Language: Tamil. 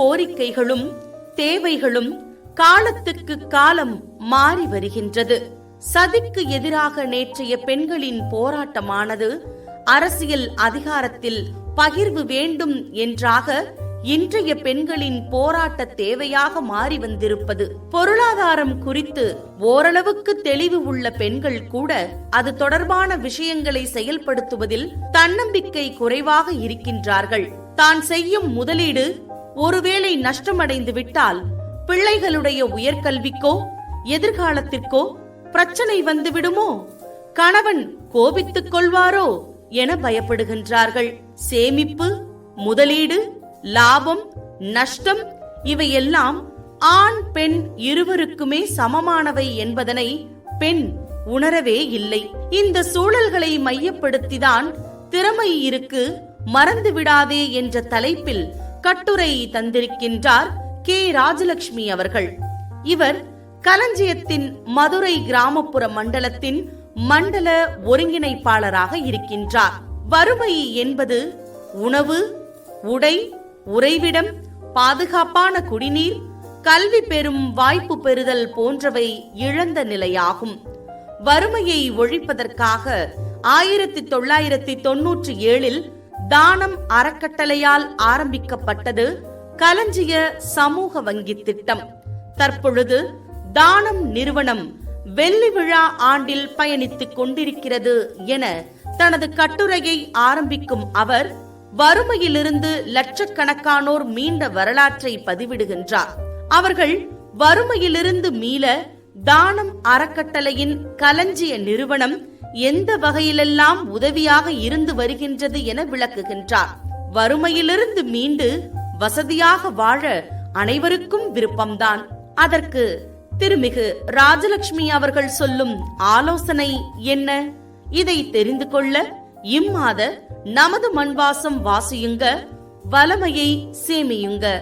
கோரிக்கைகளும் தேவைகளும் காலத்துக்கு காலம் மாறி வருகின்றது. சதிக்கு எதிராக நேற்றைய பெண்களின் போராட்டமானது அரசியல் அதிகாரத்தில் பகிர்வு வேண்டும் என்றாக இன்றைய பெண்களின் போராட்ட தேவையாக மாறி வந்திருப்பது. பொருளாதாரம் குறித்து ஓரளவுக்கு தெளிவு உள்ள பெண்கள் கூட அது தொடர்பான விஷயங்களை செயல்படுத்துவதில் தன்னம்பிக்கை குறைவாக இருக்கின்றார்கள். தான் செய்யும் முதலீடு ஒருவேளை நஷ்டமடைந்து விட்டால் பிள்ளைகளுடைய உயர்கல்விக்கோ எதிர்காலத்திற்கோ பிரச்சனை வந்து விடுமோ கணவன் கோபித்துக் கொள்வாரோ என பயப்படுகின்றார்கள். சேமிப்பு முதலீடு லாபம் நஷ்டம் இவையெல்லாம் ஆண் பெண் இருவருக்குமே சமமானவை என்பதனை பெண் உணரவே இல்லை. இந்த சூழல்களை மையப்படுத்திதான் திறமை இருக்கு மறந்து விடாதே என்ற தலைப்பில் கட்டுரை தந்திருக்கின்றார் கே ராஜலட்சுமி அவர்கள். இவர் களஞ்சியத்தின் மதுரை கிராமப்புற மண்டலத்தின் மண்டல ஒருங்கிணைப்பாளராக இருக்கின்றார். வறுமை என்பது உணவு உடை உறைவிடம் பாதுகாப்பான குடிநீர் கல்வி பெறும் வாய்ப்பு பெறுதல் போன்றவை இழந்த நிலையாகும். வறுமையை ஒழிப்பதற்காக ஆயிரத்தி தொள்ளாயிரத்தி தொன்னூற்றி ஏழில் தானம் அறக்கட்டளையால் ஆரம்பிக்கப்பட்டது கலஞ்சிய சமூக வங்கி திட்டம். தற்பொழுது தானம் நிறுவனம் வெள்ளி விழா ஆண்டில் பயணித்துக் கொண்டிருக்கிறது என தனது கட்டுரையை ஆரம்பிக்கும் அவர் வறுமையிலிருந்து லட்சக்கணக்கானோர் மீண்ட வரலாற்றை பதிவிடுகின்றார். அவர்கள் வறுமையிலிருந்து மீள தானம் அறக்கட்டளையின் கலஞ்சிய நிறுவனம் எந்த வகையிலெல்லாம் உதவியாக இருந்து வருகின்றது என விளக்குகின்றார். வறுமையிலிருந்து மீண்டு வசதியாக வாழ அனைவருக்கும் விருப்பம்தான். அதற்கு திருமிகு ராஜலட்சுமி அவர்கள் சொல்லும் ஆலோசனை என்ன? இதை தெரிந்து கொள்ள இம்மாத நமது மண்வாசம் வாசியுங்க வலமையை சேமியுங்க.